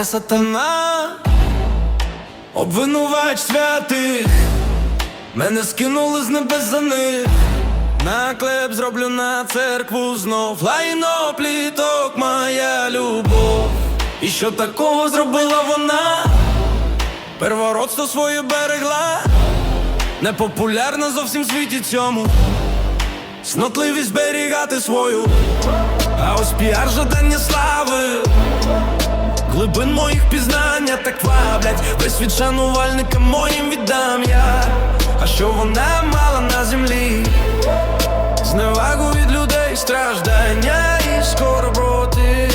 Я сатана, обвинувач святих, мене скинули з небес за них. Наклеп зроблю на церкву знов Лайно пліток моя любов. І що такого зробила вона? Первородство своє берегла, непопулярна зовсім світі цьому. Снотливість зберігати свою, а ось піар жадання слави. Глибин моїх пізнання так ваблять. Весь світ шанувальникам моїм віддам я. А що вона мала на землі? Зневагу від людей, страждання і скорботи.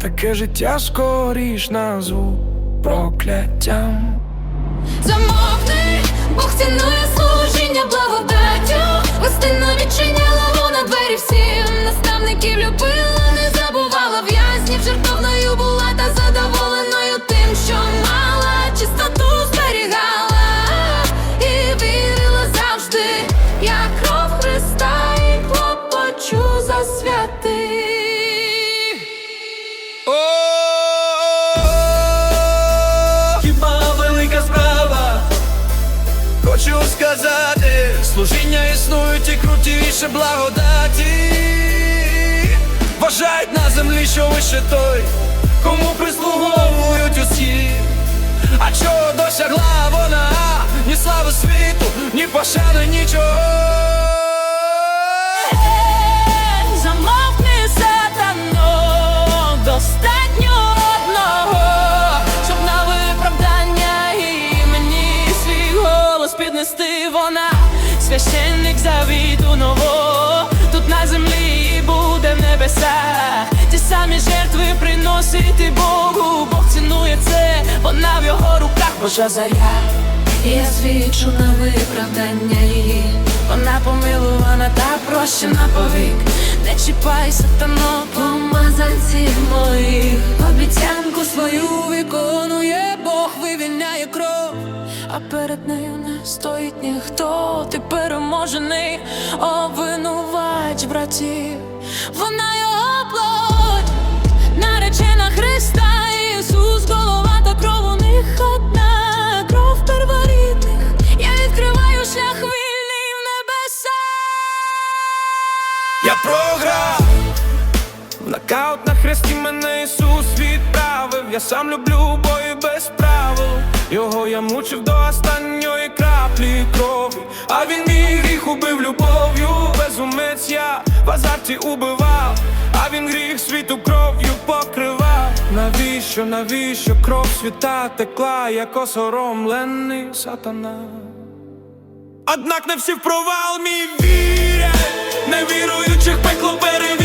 Таке життя скоріш назву прокляттям. Замовкни, Бог цінує за Хіба велика справа? Хочу сказати, служіння існують і крутіше благодаті. Вважають на землі, що вище той, кому прислуговують усі. А чого досягла вона? Ні слави світу, ні пошани, нічого. Піднести вона, священник завіту нового, тут на землі буде в небесах. Ті самі жертви приносити Богу, Бог цінує це, вона в його руках Божа заря. Я свідчу на виправдання її Вона помилувана та прощена повік. Не чіпай сатано помазанців моїх. Обіцянку свою виконує Бог вивільняє кров. А перед нею не стоїть ніхто Ти переможений, обвинувач братів. Вона Програв. В нокаут на хресті мене Ісус відправив. Я сам люблю бої без правил. Його я мучив до останньої краплі крові. А він мій гріх убив любов'ю. Безумець я в азарті убивав. А він гріх світу кров'ю покривав. Навіщо, навіщо кров світа текла, як осоромлений сатана? Однак не всі в провал мій вірять, невіруючих пекло перевірить.